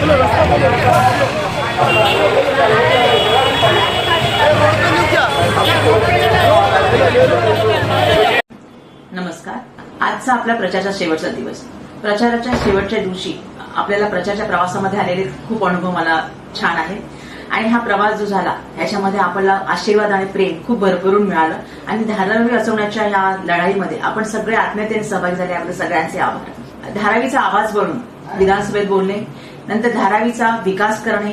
नमस्कार. आजचा आपला प्रचारचा शेवटचा दिवस. प्रचाराच्या शेवटच्या दिवशी आपल्याला प्रचारच्या प्रवासामध्ये आलेले खूप अनुभव मला छान आहेत आणि हा प्रवास जो झाला ह्याच्यामध्ये आपल्याला आशीर्वाद आणि प्रेम खूप भरभरून मिळालं. आणि धारावी वाचवण्याच्या या लढाईमध्ये आपण सगळे आत्मीयतेने सहभागी झाले आपले सगळ्यांचे आभार. धारावीचा आवाज बनून विधानसभेत बोलणे नंतर धारावीचा विकास करणे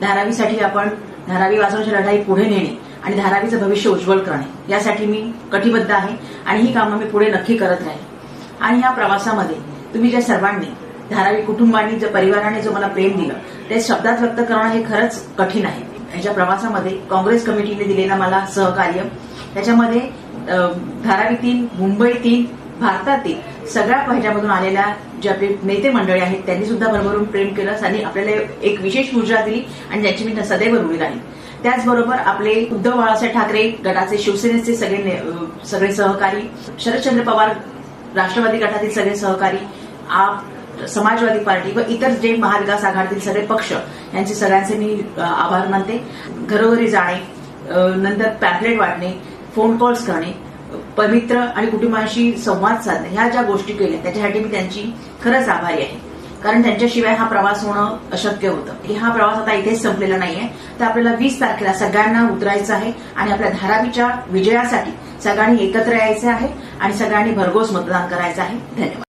धारावीसाठी आपण धारावी वाचवण्याची लढाई पुढे नेणे आणि धारावीचं भविष्य उज्ज्वल करणे. यासाठी मी कटिबद्ध आहे आणि ही कामं मी पुढे नक्की करत राहील आणि या प्रवासामध्ये तुम्ही ज्या सर्वांनी धारावी कुटुंबांनी ज्या परिवाराने जो मला प्रेम दिलं ते शब्दात व्यक्त करणं हे खरंच कठीण आहे. ह्याच्या प्रवासामध्ये काँग्रेस कमिटीने दिलेला मला सहकार्य त्याच्यामध्ये धारावीतील मुंबईतील भारतातील सगळ्या ह्याच्यामधून आलेल्या जे आपले नेते मंडळी आहेत त्यांनी सुद्धा भरभरून प्रेम केलं त्यांनी आपल्याला एक विशेष ऊर्जा दिली आणि ज्याची मी सदैव ऋणी राहील त्याचबरोबर आपले उद्धव बाळासाहेब ठाकरे गटाचे शिवसेनेचे सगळे ने- सगळे सहकारी शरदचंद्र पवार राष्ट्रवादी गटातील सगळे सहकारी आप समाजवादी पार्टी व इतर जे महाविकास आघाडीतील सगळे पक्ष यांचे सगळ्यांचे मी आभार मानते. घरोघरी जाणे नंतर पॅम्पलेट वाटणे फोन कॉल्स करणे पवित्र आणि कुटुंबाशी संवाद साधणे ह्या ज्या गोष्टी केल्या त्याच्यासाठी मी त्यांची खरंच आभारी आहे. कारण त्यांच्याशिवाय हा प्रवास होणं अशक्य होतं. की हा प्रवास आता इथेच संपलेला नाहीये. तर आपल्याला वीस तारखेला सगळ्यांना उतरायचं आहे आणि आपल्या धारावीच्या विजयासाठी सगळ्यांनी एकत्र यायचं आहे आणि सगळ्यांनी भरघोस मतदान करायचं आहे. धन्यवाद.